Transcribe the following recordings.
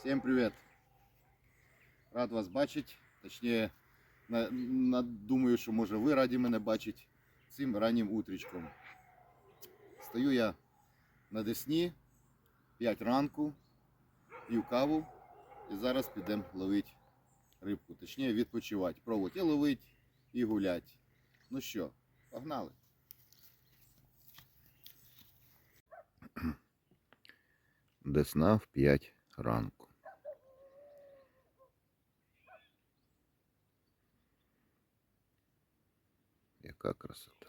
Всем привет! Рад вас бачити. Точніше, на, на, думаю, що може ви раді мене бачити цим раннім утрічком. Стою я на Десні, 5 ранку, п'ю каву і зараз підемо ловити рибку. Точніше відпочивати. Пробувати і ловити, і гуляти. Ну що, погнали! Десна в 5 ранку. Яка красота.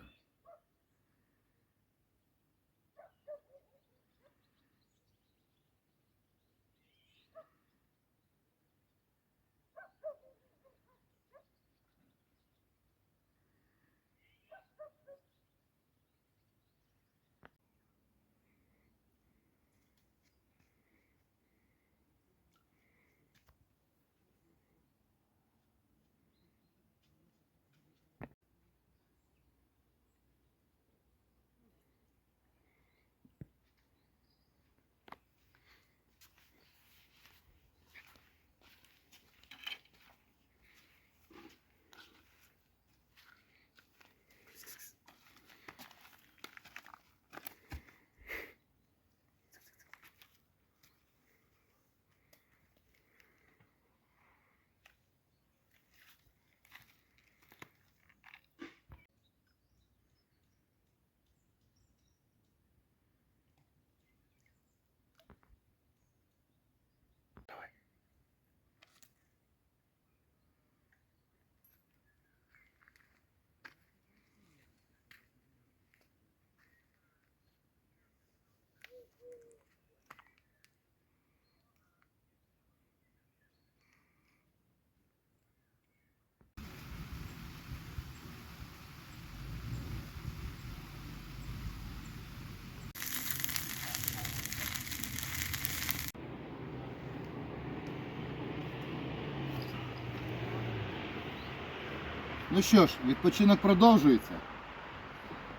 Ну що ж, відпочинок продовжується.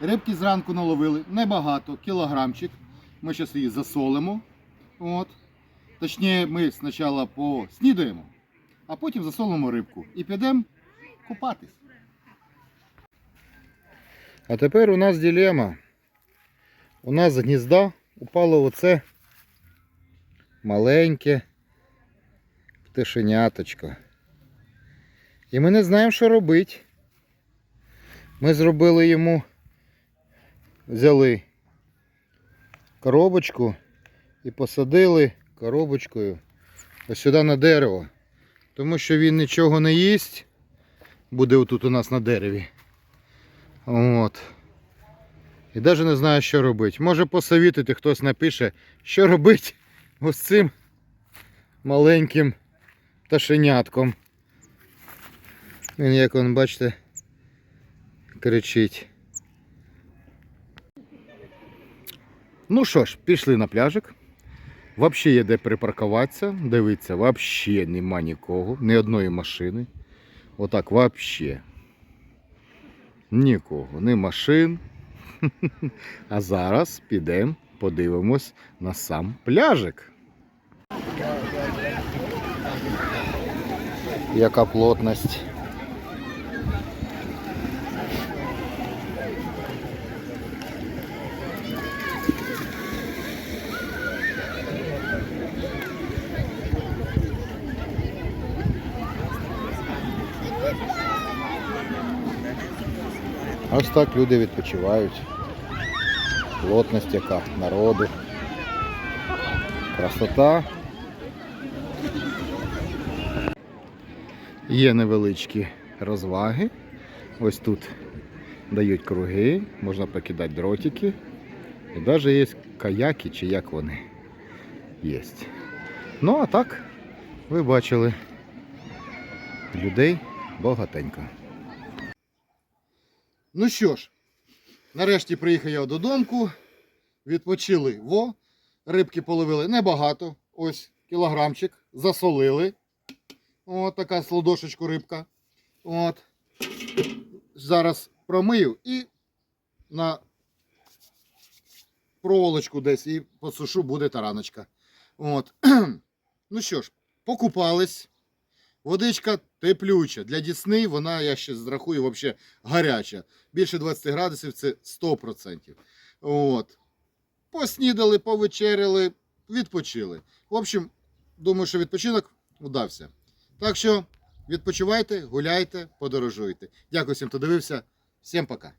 Рибки зранку наловили небагато, кілограмчик. Ми зараз її засолимо. От. Точніше, ми спочатку поснідаємо, а потім засолимо рибку і підемо купатись. А тепер у нас дилема. У нас з гнізда упало оце маленьке пташеняточко. І ми не знаємо, що робити. Ми зробили йому, взяли коробочку і посадили коробочкою ось сюди на дерево. Тому що він нічого не їсть. Буде отут у нас на дереві. От. І навіть не знаю, що робити. Може посовітити, хтось напише, що робити ось цим маленьким пташенятком. Він, як он, бачите, кричить. Ну що ж, пішли на пляжик. Взагалі є де припаркуватися. Дивіться, взагалі нема нікого, ні одної машини. Отак взагалі. Нікого, ні машин. А зараз підемо, подивимось на сам пляжик. Яка плотність. Ось так люди відпочивають. Плотність яка народу. Красота. Є невеличкі розваги. Ось тут дають круги, можна покидати дротики. І навіть є каяки чи як вони є. Ну а так, ви бачили, людей багатенько. Ну що ж, нарешті приїхав я додому, відпочили во, рибки половили небагато, ось кілограмчик, засолили. От така сладошечку рибка. От. Зараз промию і на проволочку десь і посушу буде тараночка. От. Ну що ж, покупались. Водичка теплюча. Для Дісни вона, я ще зрахую, взагалі гаряча. Більше 20 градусів це 100%. От. Поснідали, повечеряли, відпочили. В общем, думаю, що відпочинок удався. Так що відпочивайте, гуляйте, подорожуйте. Дякую всім, хто дивився. Всім пока.